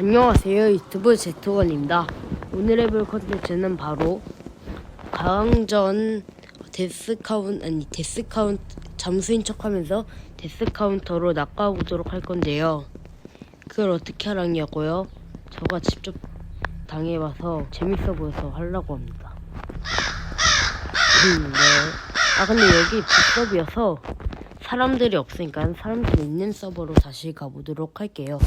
안녕하세요 유튜브 제트원입니다 오늘 해볼 컨텐츠는 바로 강전 데스카운 아니 데스카운트 잠수인 척하면서 데스카운터로 낚아보도록 할 건데요 그걸 어떻게 하라냐고요? 저가 직접 당해봐서 재밌어 보여서 하려고 합니다 음, 네. 아 근데 여기 빅서비여서 사람들이 없으니까 사람들이 있는 서버로 다시 가보도록 할게요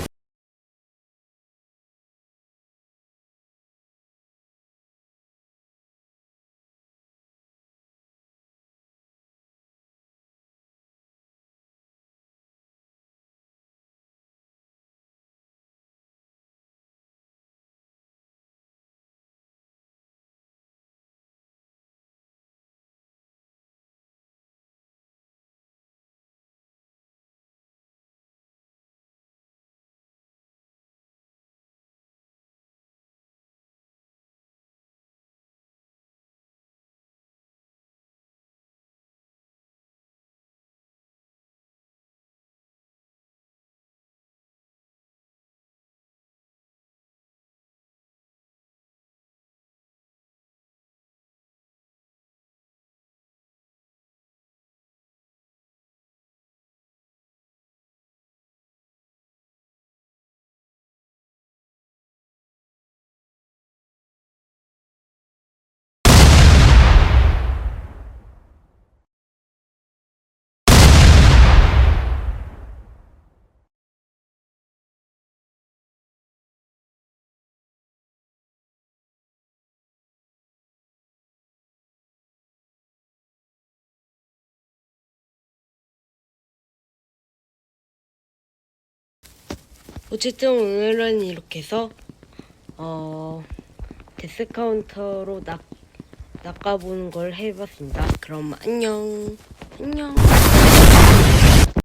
어쨌든 오늘은 이렇게 해서 어 데스카운터로 낚 낚아보는 걸 해봤습니다. 그럼 안녕 안녕.